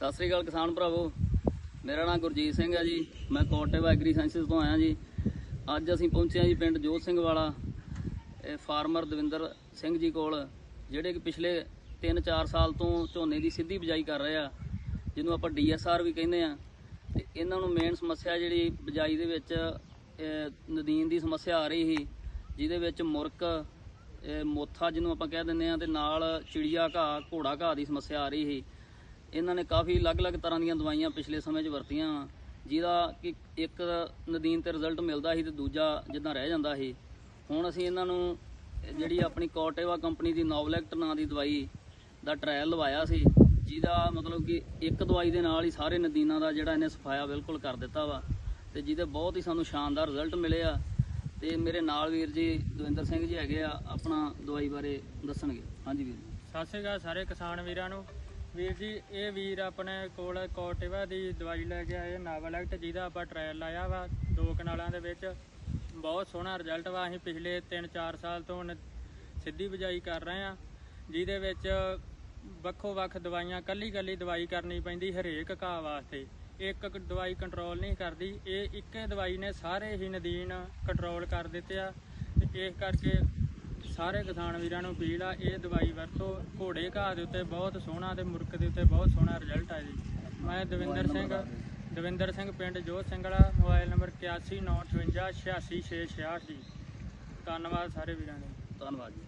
ਸਤਿ ਸ੍ਰੀ ਅਕਾਲ ਕਿਸਾਨ ਭਰਾਵੋ। ਮੇਰਾ ਨਾਮ ਗੁਰਜੀਤ ਸਿੰਘ ਹੈ ਜੀ। ਮੈਂ ਕੋਟੇਵ ਐਗਰੀ ਸਾਇੰਸਿਸ ਤੋਂ ਆਇਆ ਜੀ। ਅੱਜ ਅਸੀਂ ਪਹੁੰਚੇ ਹਾਂ ਜੀ ਪਿੰਡ ਜੋਤ ਸਿੰਘ ਵਾਲਾ, ਇਹ ਫਾਰਮਰ ਦਵਿੰਦਰ ਸਿੰਘ ਜੀ ਕੋਲ, ਜਿਹੜੇ ਕਿ ਪਿਛਲੇ 3-4 ਸਾਲ ਤੋਂ ਝੋਨੇ ਦੀ ਸਿੱਧੀ ਬਿਜਾਈ ਕਰ ਰਹੇ ਆ, ਜਿਹਨੂੰ ਆਪਾਂ ਡੀਐਸਆਰ ਵੀ ਕਹਿੰਦੇ ਆ। ਤੇ ਇਹਨਾਂ ਨੂੰ ਮੇਨ ਸਮੱਸਿਆ ਜਿਹੜੀ ਬਿਜਾਈ ਦੇ ਵਿੱਚ ਨਦੀਨ ਦੀ ਸਮੱਸਿਆ ਆ ਰਹੀ ਸੀ, ਜਿਹਦੇ ਵਿੱਚ ਮੁਰਕ ਮੋਥਾ ਜਿਹਨੂੰ ਆਪਾਂ ਕਹਿ ਦਿੰਦੇ ਆ, ਤੇ ਨਾਲ ਚਿੜੀਆ ਘਾਹ, ਘੋੜਾ ਘਾਹ ਦੀ ਸਮੱਸਿਆ ਆ ਰਹੀ ਸੀ। ਇਹਨਾਂ ਨੇ ਕਾਫੀ ਅਲੱਗ-ਅਲੱਗ ਤਰ੍ਹਾਂ ਦੀਆਂ ਦਵਾਈਆਂ ਪਿਛਲੇ ਸਮੇਂ 'ਚ ਵਰਤੀਆਂ ਵਾਂ, ਜਿਹਦਾ ਕਿ ਇੱਕ ਨਦੀਨ ਤੇ ਰਿਜ਼ਲਟ ਮਿਲਦਾ ਸੀ ਤੇ ਦੂਜਾ ਜਿੱਦਾਂ ਰਹਿ ਜਾਂਦਾ ਸੀ। ਹੁਣ ਅਸੀਂ ਇਹਨਾਂ ਨੂੰ ਜਿਹੜੀ ਆਪਣੀ ਕੋਟੇਵਾ ਕੰਪਨੀ ਦੀ ਨੋਵਲੈਕਟ ਨਾਂ ਦੀ ਦਵਾਈ ਦਾ ਟ੍ਰਾਇਲ ਲਵਾਇਆ ਸੀ ਜਿਹਦਾ ਮਤਲਬ ਕਿ ਇੱਕ ਦਵਾਈ ਦੇ ਨਾਲ ਹੀ ਸਾਰੇ ਨਦੀਨਾਂ ਦਾ ਜਿਹੜਾ ਇਹਨੇ ਸਫਾਇਆ ਬਿਲਕੁਲ ਕਰ ਦਿੱਤਾ ਵਾ। ਤੇ ਜਿਹਦੇ ਬਹੁਤ ਹੀ ਸਾਨੂੰ ਸ਼ਾਨਦਾਰ ਰਿਜ਼ਲਟ ਮਿਲੇ ਆ। ਤੇ ਮੇਰੇ ਨਾਲ ਵੀਰ ਜੀ ਦਵਿੰਦਰ ਸਿੰਘ ਜੀ ਹੈਗੇ ਆ ਆਪਣਾ ਦਵਾਈ ਬਾਰੇ ਦੱਸਣਗੇ। ਹਾਂਜੀ ਵੀਰ ਜੀ। ਸਤਿ ਸ਼੍ਰੀ ਅਕਾਲ ਸਾਰੇ ਕਿਸਾਨ ਵੀਰਾਂ ਨੂੰ। ਵੀਰ ਜੀ, ਇਹ ਵੀਰ ਆਪਣੇ ਕੋਲ ਕੋਟਿਵਾ ਦੀ ਦਵਾਈ ਲੈ ਕੇ ਆਏ ਨਾਵਲੈਕਟ ਜਿਹਦਾ ਆਪਾਂ ਟ੍ਰਾਇਲ ਲਾਇਆ ਵਾ, ਦੋ ਕਨਾਲਾਂ ਦੇ ਵਿੱਚ। ਬਹੁਤ ਸੋਹਣਾ ਰਿਜ਼ਲਟ ਵਾ, ਅਸੀਂ ਪਿਛਲੇ 3-4 ਸਾਲ ਤੋਂ ਨ- ਸਿੱਧੀ ਬਿਜਾਈ ਕਰ ਰਹੇ ਆ ਜਿਹਦੇ ਵਿੱਚ ਵੱਖੋ ਵੱਖ ਦਵਾਈਆਂ, ਕੱਲੀ ਕੱਲੀ ਦਵਾਈ ਕਰਨੀ ਪੈਂਦੀ ਹਰੇਕ ਘਾਹ ਵਾਸਤੇ। ਇੱਕ ਇੱਕ ਦਵਾਈ ਕੰਟਰੋਲ ਨਹੀਂ ਕਰਦੀ, ਇਹ ਇੱਕੇ ਦਵਾਈ ਨੇ ਸਾਰੇ ਹੀ ਨਦੀਨ ਕੰਟਰੋਲ ਕਰ ਦਿੱਤੇ ਆ, ਤੇ ਇਸ ਕਰਕੇ ਸਾਰੇ ਕਿਸਾਨ ਵੀਰਾਂ ਨੂੰ ਅਪੀਲ ਆ ਇਹ ਦਵਾਈ ਵਰਤੋ ਘੋੜੇ ਘਾਹ ਦੇ ਉੱਤੇ ਬਹੁਤ ਸੋਹਣਾ ਤੇ ਮੁਰਕ ਦੇ ਉੱਤੇ ਬਹੁਤ ਸੋਹਣਾ ਰਿਜ਼ਲਟ ਆ ਜੀ। ਮੈਂ ਦਵਿੰਦਰ ਸਿੰਘ ਦਵਿੰਦਰ ਸਿੰਘ ਪਿੰਡ ਜੋਤ ਸਿੰਘਲਾ ਮੋਬਾਈਲ ਨੰਬਰ 8195586666 ਜੀ। ਧੰਨਵਾਦ ਸਾਰੇ ਵੀਰਾਂ ਦਾ। ਧੰਨਵਾਦ ਜੀ।